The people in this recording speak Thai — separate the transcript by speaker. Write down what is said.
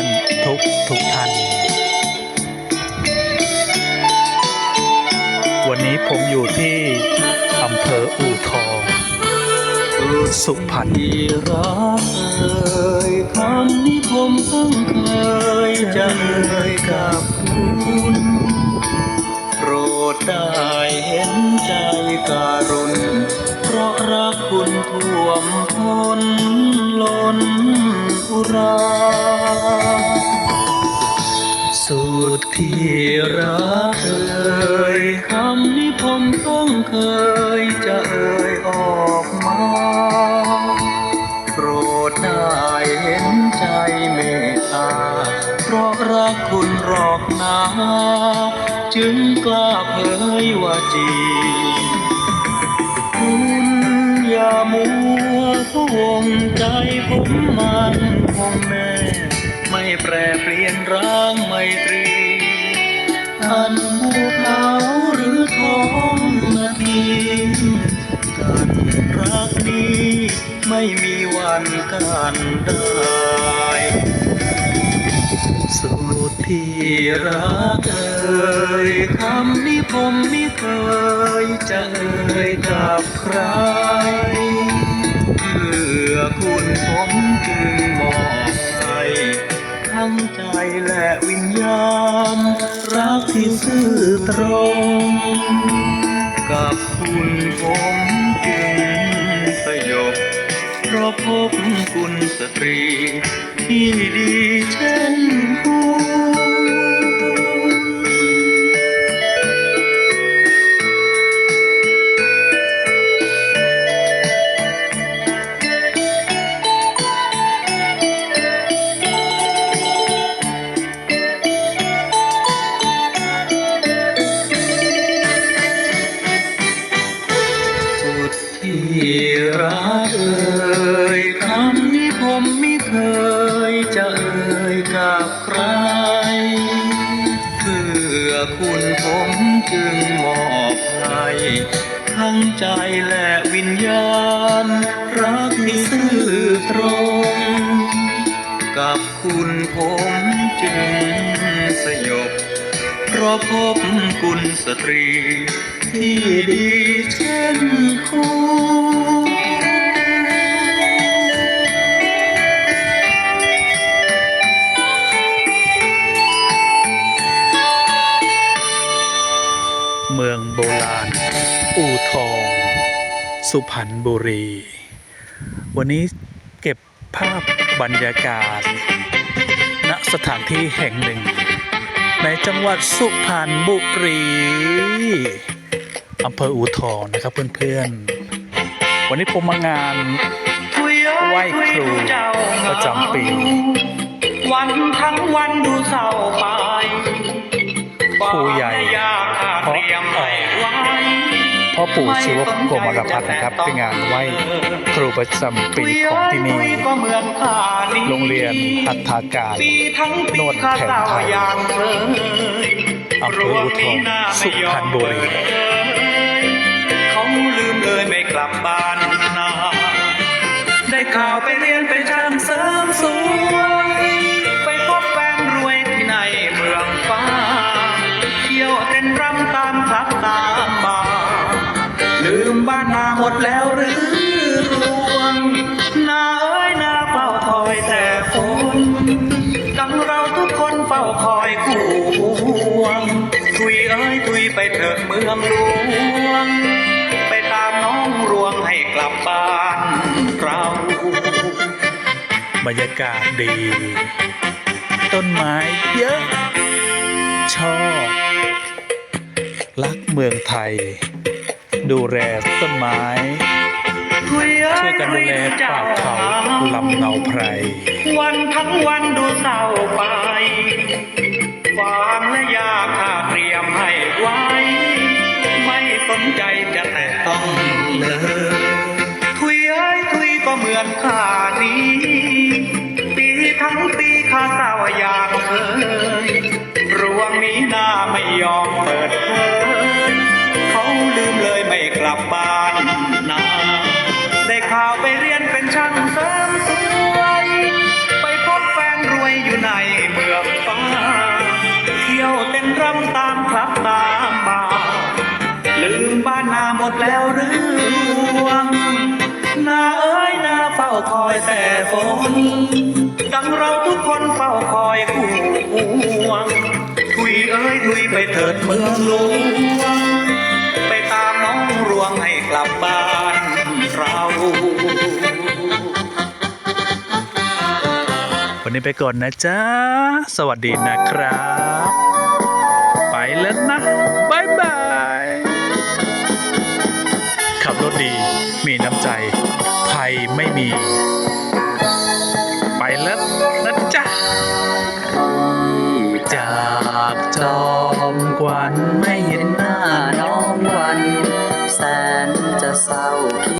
Speaker 1: อนทุกทุกท่าน วันนี้ผมอยู่ที่อำเภออู่ทอง สุพรรณี
Speaker 2: รักเอ่ยคำนี้ผมเพิ่งเคยจะเอ่ยกับคุณโปรดได้เห็นใจการุณเพราะรักคุณท่วมท้น ที่รักเอ่ยคำนี้ผมต้องเคยจะเอ่ยออกมาโปรดได้เห็นใจเมตตา เพราะรักคุณหรอกนาจึงกล้าเผยว่าจีคุณอย่ามัวพวงใจผมมันคงแม่ แปรเปลี่ยนร่างไมตรีอันภูเขาหรือท้องนาทีกันรักนี้ไม่มีวันกันได้สุดที่รักเอ่ยคำนี้ผมไม่เคยจะเอ่ยกับใครเพื่อคุณผมจึงมอบให้ ทั้งใจและวิญญาณ รักที่ซื่อตรง กับคุณผมจึงสยบเพราะพบคุณสตรีที่ดีเช่น คุณผมจึงมอบให้ทั้งใจและวิญญาณ รักที่ซื่อตรง กับคุณผมจึงสยบ เพราะพบกุลสตรี ที่ดีเช่นคุณ
Speaker 1: อู่ทอง สุพรรณบุรี วันนี้เก็บภาพบรรยากาศ ณสถานที่แห่งหนึ่ง ในจังหวัดสุพรรณบุรีอำเภออู่ทองนะครับเพื่อนๆ วันนี้ผมมางานไหว้ครูประจำปี
Speaker 2: วันทั้งวันดูเศร้า พ่
Speaker 1: อปู่ศิวโกมารพัฒนะครับที่งานไหว้ครูประจำปีของที่นี่โรงเรียนหัตถาการนวดแผนไทย
Speaker 2: อำ
Speaker 1: เภออู่ทองสุพรรณบุรี
Speaker 2: เขาลืมเลยไม่กลับบ้านนาได้ข่าวไปเรียนไปช่า เราทุกคนเฝ้าคอยคู่ห่วงทุยเอ้ยทุยไปเถิดเมืองหลวง ไปตามน้องรวงให้กลับบ้านเรา
Speaker 1: บรรยากาศดี ต้นไม้เยอะ ชอบ รักเมืองไทย ดูแลต้นไม้ ช่วยกันดูแลป่าเขาลำเนาไพร
Speaker 2: วันทั้งวันดูเศร้าไปฟางและยาข้าเตรียมให้ไว้ ไม่สนใจจะแต่ต้องเลย ทุยเอ้ยทุยก็เหมือนข้านี้ สนดังเราทุกคนเฝ้าคอยคู่หวังคุยเอ้ยทุยไปเถิดเมืองลวงไปตามน้องรวงให้กลับบ้านเรา
Speaker 1: วันนี้ไปก่อนนะจ๊ะ สวัสดีนะครับ ไปแล้วนะบายบาย ขับรถดี มีน้ำใจ ภัยไม่มี